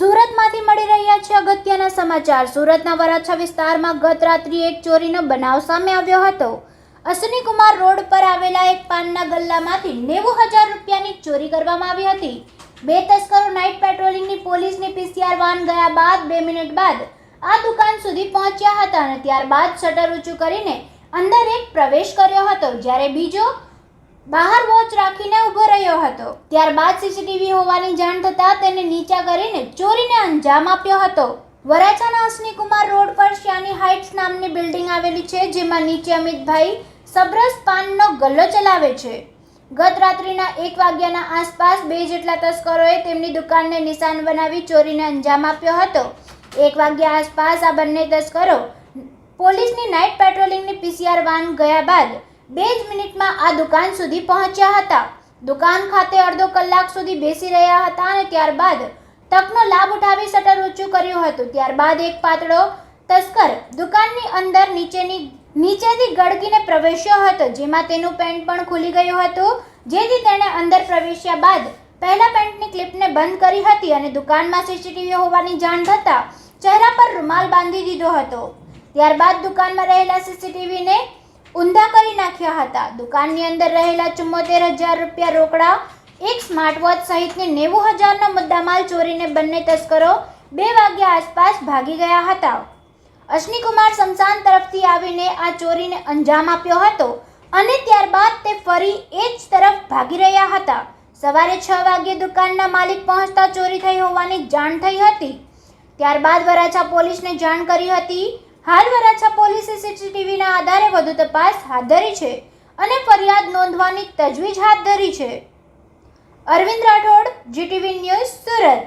સુરતમાંથી મળી રહ્યા છે અગત્યના સમાચાર. સુરતના વરાછા વિસ્તારમાં ગત રાત્રિ એક ચોરીનો બનાવ સામે આવ્યો હતો. અશ્વિની કુમાર રોડ પર આવેલા એક પાનના ગલ્લામાંથી નેવું હજાર રૂપિયાની ચોરી કરવામાં આવી હતી. બે તસ્કરો નાઇટ પેટ્રોલિંગની પોલીસની પીસીઆર વાન ગયા બાદ બે મિનિટ બાદ આ દુકાન સુધી પહોંચ્યા હતા અને ત્યારબાદ શટર ઊંચું કરીને અંદર એક પ્રવેશ કર્યો હતો. જ્યારે બીજો બહાર વોચ રાખીને ઊભો રહ્યો હતો. ત્યારબાદ સીસીટીવી હોવાની જાણ થતાં તેને નીચા કરીને ચોરીને અંજામ આપ્યો હતો. વરાછાના અશ્વિની કુમાર રોડ પર શ્યાની હાઇટ્સ નામની બિલ્ડિંગ આવેલી છે, જેમાં નીચે અમિતભાઈ સબ્રસ પાનનો ગલ્લો ચલાવે છે. ગત રાત્રિના એક વાગ્યાના આસપાસ બે જેટલા તસ્કરોએ તેમની દુકાનને નિશાન બનાવી ચોરીને અંજામ આપ્યો હતો. એક વાગ્યા આસપાસ આ બંને તસ્કરો પોલીસની નાઇટ પેટ્રોલિંગની પીસીઆર વાન ગયા બાદ બે જ મિનિટમાં આ દુકાન સુધી પહોંચ્યા હતા. દુકાન ખાતે અડધો કલાક સુધી બેસી રહ્યા હતા અને ત્યારબાદ તકનો લાભ ઉઠાવી શટર ઊંચું કર્યું હતું. ત્યારબાદ એક પાતળો તસ્કર દુકાનની અંદર નીચેની, નીચેથી ગળગીને પ્રવેશ્યો હતો. જેમાં તેનું પેન્ટ પણ ખુલી ગયું હતું, જેથી તેણે અંદર પ્રવેશ્યા બાદ પહેલા પેન્ટની ક્લિપને બંધ કરી હતી અને દુકાનમાં સીસીટીવી હોવાની જાણ થતાં ચહેરા પર રૂમાલ બાંધી દીધો હતો. ત્યારબાદ દુકાનમાં રહેલા સીસીટીવીને ઊંધા કરી નાખ્યા હતા. દુકાનની અંદર રહેલા ચુમ્મોતેર હજાર રૂપિયા રોકડા, એક સ્માર્ટ વોચ સહિતની નેવું હજારનો મુદ્દામાલ ચોરીને બંને તસ્કરો બે વાગ્યા આસપાસ ભાગી ગયા હતા. અશ્નિકુમાર સમસાન તરફથી આવીને આ ચોરીને અંજામ આપ્યો હતો અને ત્યારબાદ તે ફરી એ જ તરફ ભાગી રહ્યા હતા. સવારે છ વાગ્યે દુકાનના માલિક પહોંચતા ચોરી થઈ હોવાની જાણ થઈ હતી. ત્યારબાદ વરાછા પોલીસને જાણ કરી હતી હાલ વરાછા પોલીસે સીસીટીવીના આધારે વધુ તપાસ હાથ ધરી છે અને ફરિયાદ નોંધવાની તજવીજ હાથ ધરી છે. Arvind Rathod, GTV news, Surat.